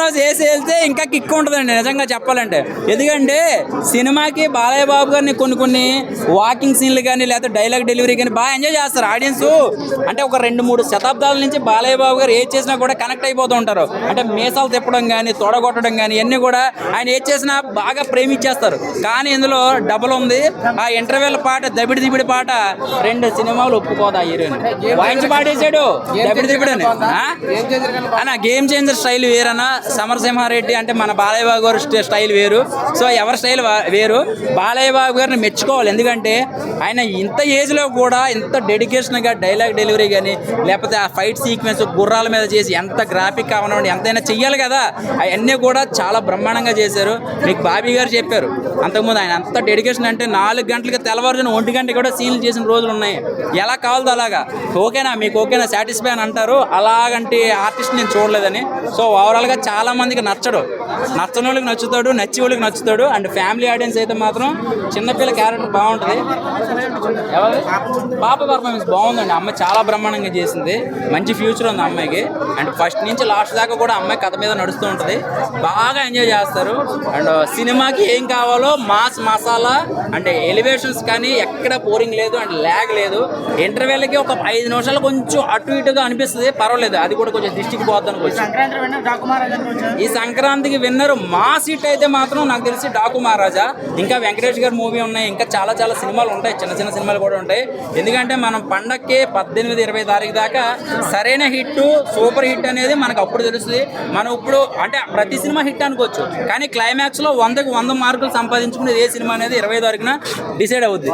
రోజు వేసి వెళ్తే ఇంకా కిక్ ఉంటుందండి నిజంగా చెప్పాలంటే. ఎందుకంటే సినిమాకి బాలయ్య బాబు గారిని కొన్ని కొన్ని వాకింగ్ సీన్లు కానీ లేకపోతే డైలాగ్ డెలివరీ కానీ బాగా ఎంజాయ్ చేస్తారు. ఆడియన్స్ అంటే ఒక రెండు మూడు శతాబ్దాల నుంచి బాలయ్య బాబు గారు ఏది చేసినా కూడా కనెక్ట్ అయిపోతూ ఉంటారు. అంటే మీసాలు తిప్పడం కానీ తొడగొట్టడం కానీ ఇవన్నీ కూడా ఆయన ఏది చేసినా బాగా ప్రేమించేస్తారు. కానీ ఇందులో డబుల్ ఉంది. ఆ ఇంటర్వెల్ పాట దబిడి దిబిడి పాట రెండు సినిమాలు ఒప్పుకోదా హీరోయిన్? వాయించి పాడేశాడు. దబిడి దిబిడి అని? అన్న గేమ్ చేంజర్ స్టైల్ వేరన్నా? సమరసింహారెడ్డి అంటే మన బాలయ్య బాబు గారు స్టైల్ వేరు. సో ఎవరి స్టైల్ వేరు? బాలయ్య బాబు గారిని మెచ్చుకోవాలి. ఎందుకంటే ఆయన ఇంత ఏజ్లో కూడా ఇంత డెడికేషన్గా డైలాగ్ డెలివరీ కానీ లేకపోతే ఆ ఫైట్ సీక్వెన్స్ గుర్రాల మీద చేసి ఎంత గ్రాఫిక్ కావనివ్వండి ఎంతైనా చెయ్యాలి కదా? అవన్నీ కూడా చాలా బ్రహ్మాండంగా చేశారు. మీకు బాబీ గారు చెప్పారు. అంతకుముందు ఆయన అంత డెడికేషన్ అంటే నాలుగు గంటలకి తెల్లవారుజాను ఒంటి గంట కూడా సీన్లు చేసిన రోజులు ఉన్నాయి. ఎలా కావాలో అలాగా. ఓకేనా? మీకు ఓకేనా? సాటిస్ఫై అని అంటారు. అలాగంటే ఆర్టిస్ట్ నేను చూడలేదని. సో ఓవరాల్గా చాలా మందికి నచ్చడు. నచ్చని వాళ్ళకి నచ్చుతాడు నచ్చి వాళ్ళకి నచ్చుతాడు. అండ్ ఫ్యామిలీ ఆడియన్స్ అయితే మాత్రం చిన్నపిల్ల క్యారెక్టర్ బాగుంటుంది. ఎవరు పాప పర్ఫార్మెన్స్ బాగుందండి. అమ్మాయి చాలా బ్రహ్మాండంగా చేసింది. మంచి ఫ్యూచర్ ఉంది అమ్మాయికి. అండ్ ఫస్ట్ నుంచి లాస్ట్ దాకా కూడా అమ్మాయి కథ మీద నడుస్తూ ఉంటుంది. బాగా ఎంజాయ్ చేస్తారు. అండ్ సినిమాకి ఏం కావాలో మాస్ మసాలా అంటే ఎలివేషన్స్ కానీ ఎక్కడ బోరింగ్ లేదు అండ్ ల్యాగ్ లేదు. ఇంటర్వెల్కి ఒక ఐదు నిమిషాలు కొంచెం అటు ఇటుగా అనిపిస్తుంది. పర్వాలేదు. అది కూడా కొంచెం దిష్టికి పోద్ది అనుకోవచ్చు సంక్రాంతి వెంటనే డాకుమారా గారికి వచ్చారు. ఈ సంక్రాంతికి విన్నర్ మా సీట్ అయితే మాత్రం నాకు తెలిసి డాకు మహారాజా ఇంకా వెంకటేష్ గారి మూవీ ఉన్నాయి ఇంకా చాలా చాలా సినిమాలు ఉంటాయి చిన్న చిన్న సినిమాలు కూడా ఉంటాయి. ఎందుకంటే మనం పండక్కి పద్దెనిమిది ఇరవై తారీఖు దాకా సరైన హిట్ సూపర్ హిట్ అనేది మనకు అప్పుడు తెలుస్తుంది. మనం ఇప్పుడు అంటే ప్రతి సినిమా హిట్ అనుకోవచ్చు కానీ క్లైమాక్స్లో వందకు వంద మార్కులు సంపాదించుకునేది ఏ సినిమా అనేది ఇరవై తారీఖున డిసైడ్ అవుద్ది.